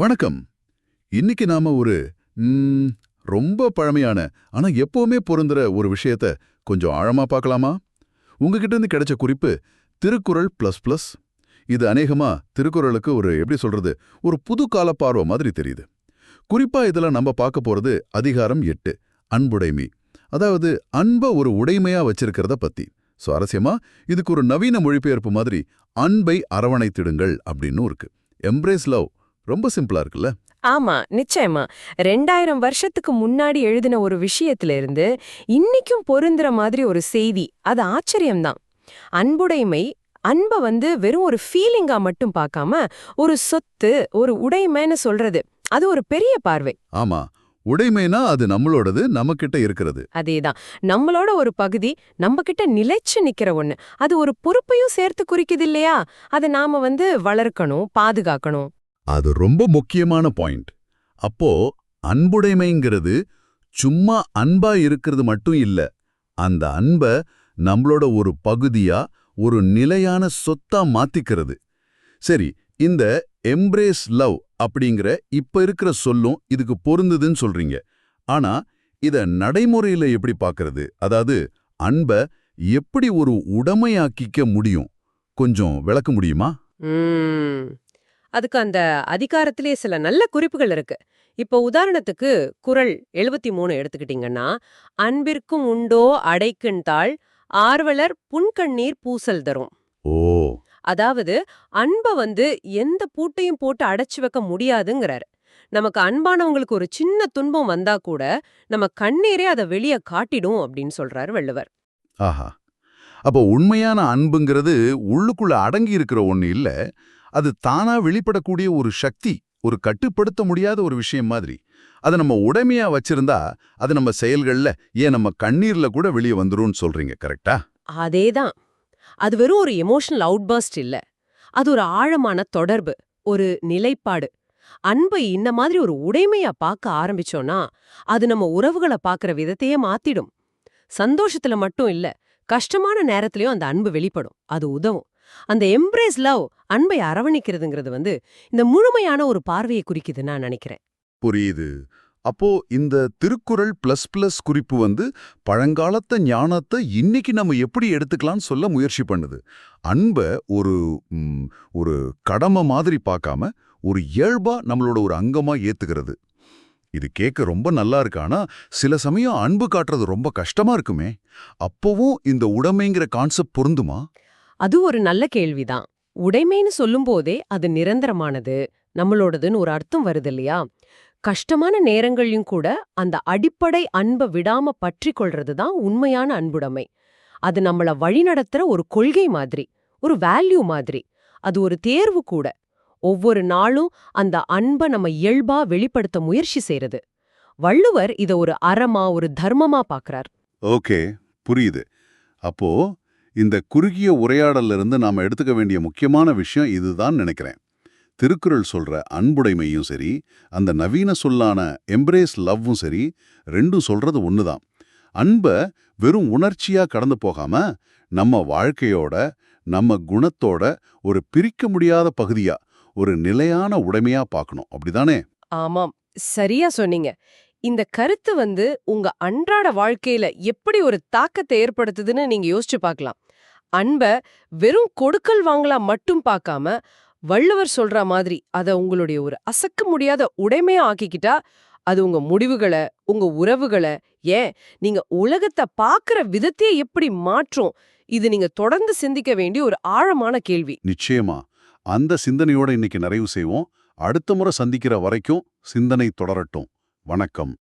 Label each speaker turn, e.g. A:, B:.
A: வணக்கம். இன்னைக்கு நாம ஒரு ரொம்ப பழமையான ஆனா எப்பவுமே பொருந்துற ஒரு விஷயத்த கொஞ்சம் ஆழமா பார்க்கலாமா? உங்ககிட்ட இருந்து கிடைச்ச குறிப்பு திருக்குறள் பிளஸ் பிளஸ் இது அநேகமா திருக்குறளுக்கு ஒரு எப்படி சொல்றது ஒரு புது கால பார்வை மாதிரி தெரியுது. குறிப்பா இதுல நம்ம பார்க்க போறது அதிகாரம் எட்டு அன்புடைமை. அதாவது அன்பை ஒரு உடைமையா வச்சிருக்கிறத பத்தி. சுவாரஸ்யமா இதுக்கு ஒரு நவீன மொழிபெயர்ப்பு மாதிரி அன்பை அரவணைத்திடுங்கள் அப்படின்னு இருக்கு. எம்ப்ரேஸ் லவ் ரொம்ப சிம்பிளா இருக்குல்ல?
B: ஆமா நிச்சயமா. ரெண்டாயிரம் வருஷத்துக்கு முன்னாடி எழுதின ஒரு விஷயத்துல இருந்து இன்னைக்கும் பொருந்துற மாதிரி ஒரு செய்தி. அது ஆச்சரியம்தான். அன்புடைமை அன்ப வந்து வெறும் ஒரு ஃபீலிங்கா மட்டும் பார்க்காம ஒரு சொத்து ஒரு உடைமைன்னு சொல்றது. அது ஒரு பெரிய பார்வை.
A: ஆமா. உடைமைனா அது நம்மளோடது நம்மகிட்ட இருக்கிறது.
B: அதேதான். நம்மளோட ஒரு பகுதி நம்ம கிட்ட நிலைச்சு நிக்கிற ஒண்ணு. அது ஒரு பொறுப்பையும் சேர்த்து குறிக்குது இல்லையா? அதை நாம வந்து வளர்க்கணும் பாதுகாக்கணும்.
A: அது ரொம்ப முக்கியமான பாயிண்ட். அப்போ அன்புடைமைங்கிறது சும்மா அன்பா இருக்கிறது மட்டும் இல்ல. அந்த அன்ப நம்மளோட ஒரு பகுதியா ஒரு நிலையான சொத்தா மாத்திக்கிறது. சரி இந்த எம்ப்ரேஸ் லவ் அப்படிங்கிற இப்ப இருக்கிற சொல்லும் இதுக்கு பொருந்துதுன்னு சொல்றீங்க. ஆனா இத நடைமுறையில எப்படி பாக்குறது? அதாவது அன்ப எப்படி ஒரு உடமையாக்கிக்க முடியும்? கொஞ்சம் விளக்க முடியுமா?
B: அதுக்கு அந்த அதிகாரத்திலே சில நல்ல குறிப்புகள் இருக்கு. இப்போ உதாரணத்துக்கு குறள் எழுபத்தி மூணு எடுத்துக்கிட்டீங்கன்னா அன்பிற்கும் உண்டோ அடைக்கின்றாள் ஆர்வலர் புன்கண்ணீர் பூசல் தரும்.
A: ஓ.
B: அதாவது அன்ப வந்து எந்த பூட்டையும் போட்டு அடைச்சு வைக்க முடியாதுங்கிறாரு. நமக்கு அன்பானவங்களுக்கு ஒரு சின்ன துன்பம் வந்தா கூட நம்ம கண்ணீரே அதை வெளியே காட்டிடும் அப்படின்னு சொல்றாரு வள்ளுவர்.
A: ஆஹா. அப்போ உண்மையான அன்புங்கிறது உள்ளுக்குள்ள அடங்கி இருக்கிற ஒன்று இல்ல. அது தானா வெளிப்படக்கூடிய ஒரு சக்தி ஒரு கட்டுப்படுத்த முடியாத ஒரு விஷயம் மாதிரி. அதை நம்ம உடைமையா வச்சிருந்தா அது நம்ம செயல்கள்ல ஏன் நம்ம கண்ணீர்ல கூட வெளியே வந்துரும்னு சொல்றீங்க கரெக்டா?
B: அதேதான். அது வெறும் ஒரு எமோஷனல் அவுட்பர்ஸ்ட் இல்ல. அது ஒரு ஆழமான தொடர்பு ஒரு நிலைப்பாடு. அன்பை இந்த மாதிரி ஒரு உடைமையா பார்க்க ஆரம்பிச்சோம்னா அது நம்ம உறவுகளை பார்க்கற விதத்தையே மாத்திடும். சந்தோஷத்துல மட்டும் இல்ல கஷ்டமான நேரத்திலையும் அந்த அன்பு வெளிப்படும். அது உதவும். அந்த எம்ப்ரேஸ் லவ் அன்பை அரவணைக்கிறதுங்கிறது வந்து இந்த முழுமையான ஒரு பார்வையை குறிக்குதுன்னு நான் நினைக்கிறேன்.
A: புரியுது. அப்போ இந்த திருக்குறள் பிளஸ் பிளஸ் குறிப்பு வந்து பழங்காலத்த ஞானத்தை இன்னைக்கு நம்ம எப்படி எடுத்துக்கலாம்னு சொல்ல முயற்சி பண்ணுது. அன்பை ஒரு ஒரு கடமை மாதிரி பார்க்காம ஒரு இயல்பா நம்மளோட ஒரு அங்கமா ஏத்துக்கிறது. இது கேட்க ரொம்ப நல்லா இருக்கு. ஆனா சில சமயம் அன்பு காட்டுறது ரொம்ப கஷ்டமா இருக்குமே. அப்பவும் இந்த உடைமைங்கிற கான்செப்ட் பொருந்துமா?
B: அது ஒரு நல்ல கேள்விதான். உடைமைன்னு சொல்லும்போதே அது நிரந்தரமானது நம்மளோடதுன்னு ஒரு அர்த்தம் வருது இல்லையா? கஷ்டமான நேரங்களையும் கூட அந்த அடிப்படை அன்பை விடாம பற்றி கொள்றது தான் உண்மையான அன்புடைமை. அது நம்மள வழிநடத்துற ஒரு கொள்கை மாதிரி ஒரு வேல்யூ மாதிரி. அது ஒரு தேர்வு கூட. ஒவ்வொரு நாளும் அந்த அன்பை நம்ம இயல்பா வெளிப்படுத்த முயற்சி செய்யறது வள்ளுவர் இத ஒரு அறமா ஒரு தர்மமா பாக்குறார்.
A: ஓகே புரியுது. அப்போ இந்த குறுகிய உரையாடல்ல இருந்து நாம எடுத்துக்க வேண்டிய முக்கியமான விஷயம் இதுதான் நினைக்கிறேன். திருக்குறள் சொல்ற அன்புடைமையும் சரி அந்த நவீன சொல்லான எம்ப்ரேஸ் லவ்வும் சரி ரெண்டும் சொல்றது ஒண்ணுதான். அன்ப வெறும் உணர்ச்சியா கடந்து போகாம நம்ம வாழ்க்கையோட நம்ம குணத்தோட ஒரு பிரிக்க முடியாத பகுதியா ஒரு நிலையான உடைமையா பார்க்கணும் அப்படிதானே?
B: ஆமாம். சரியா சொன்னீங்க. இந்த கருத்து வந்து உங்க அன்றாட வாழ்க்கையில எப்படி ஒரு தாக்கத்தை ஏற்படுத்துதுன்னு நீங்க யோசிச்சு பார்க்கலாம் அன்ப வெறும் கொடுக்கல் வாங்கலா மட்டும் பார்க்காம வள்ளுவர் சொல்ற மாதிரி அத உங்களுடைய ஒரு அசக்க முடியாத உடைமையா ஆக்கிக்கிட்டா அது உங்க முடிவுகளை உங்க உறவுகளை ஏன்? நீங்க உலகத்தை பார்க்கிற விதத்தையே எப்படி மாற்றும்? இது நீங்க தொடர்ந்து சிந்திக்க வேண்டிய ஒரு ஆழமான கேள்வி.
A: நிச்சயமா. அந்த சிந்தனையோட இன்னைக்கு நிறைவு செய்வோம். அடுத்த முறை சந்திக்கிற வரைக்கும் சிந்தனை தொடரட்டும். வணக்கம்.